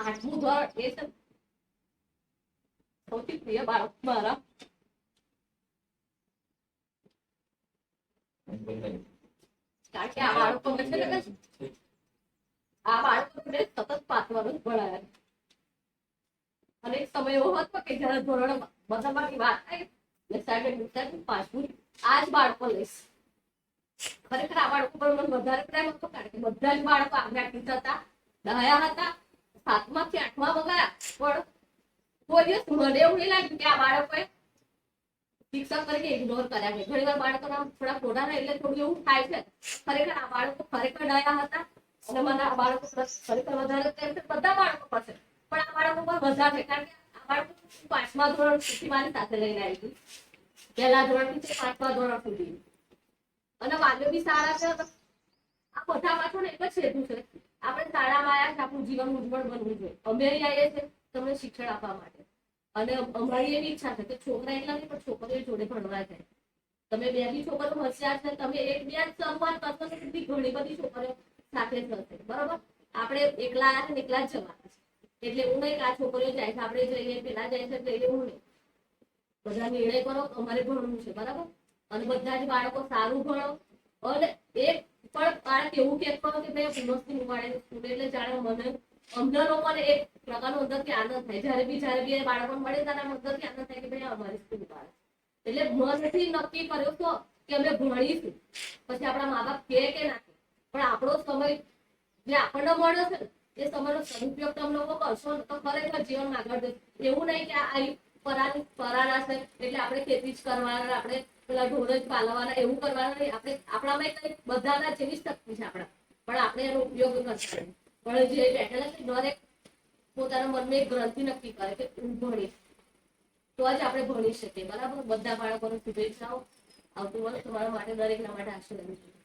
આઠમું ધોરણ એ છે સૌથી પ્રિય બાળક મારા કારણ કે આ બાળકો છે ને આ બાળકો સતત વર્ષ ભણાયા અને એક સમય એવો હતો કે જયારે ધોરણ બધામાંથી વાત થાય આ બાળકોએ શિક્ષક તરીકે ઇગ્નોર કર્યા છે. ઘણી વાર બાળકોના થોડા ખોટા રહે એટલે થોડું એવું થાય છે. ખરેખર આ બાળકો ખરેખર દયા હતા અને મને આ બાળકો ખરેખર વધારે બધા બાળકો પર છે. પણ આ બાળકો પર વધારે કારણ કે હું પાંચમા ધોરણ સુધી મારી સાથે લઈને આવી હતી પહેલા ધોરણથી તે પાંચમા ધોરણ સુધી. અને વાલીઓ બી સારા છે. આ બધા ને એક જ હેતુ છે. આપણે શાળામાં આવ્યા છે, આપણું જીવન ઉજ્જવળ બનવું જોઈએ. અહીં આવીએ છે તમને શિક્ષણ આપવા માટે. અને અમારી એવી ઈચ્છા છે કે છોકરા એટલા નહીં પણ છોકરીઓ જોડે ભણવા જાય. તમે બે બી છોકરીઓ હોશિયાર છે, તમે એક બે શરૂઆત કરશો તો બધી ઘણી બધી છોકરીઓ સાથે હશે. બરોબર? આપણે એકલા ને એકલા જ જવાના છે. એટલે એવું નહીં આ છોકરીઓ જાય છે, આપણે જઈએ, પેલા જાય છે એટલે એવું નહીં. બધા નિર્ણય કરો, અમારે ભણવું છે, બરાબર? અને બધા જ બાળકો સારું ભણો. અને એક પણ બાળક એવું કે કરો કે ભાઈ મસ્તી ઉપાડે, સ્કૂલ એટલે જાણે મને અમને મને એક પ્રકારનો અંદરથી આનંદ થાય. જ્યારે બી જ્યારે બી બાળકોને મળે ત્યારે અંદરથી આનંદ થાય કે ભાઈ અમારી સ્કૂલ ઉપાડે. એટલે મનથી નક્કી કર્યો તો કે અમે ભણીશું. પછી આપણા મા બાપ કે ના પણ આપણો સમય જે આપણને મળ્યો છે એ તમારો સદુપયોગ તમે લોકો કરશો તો ખરેખર જીવનમાં આગળ જશે એવું નહીં કે આ પરાની પરાના છે એટલે આપણે ખેતી જ કરવાના, આપણે પેલા ઢોર જ પાલવાના, એવું કરવાના નહીં. આપણે, આપણામાં કઈ બધાના જેવી શક્તિ છે આપણા. પણ આપણે એનો ઉપયોગ કરશે પણ જે બેઠેલા છે, દરેક પોતાના મનમાં એક ગ્રંથિ નક્કી કરે કે હું ભણીશ. તો જ આપણે ભણી શકીએ, બરાબર? બધા બાળકોને શુભેચ્છાઓ. આવતું વર્ષ તમારા માટે, દરેકના માટે આશીર્વાદ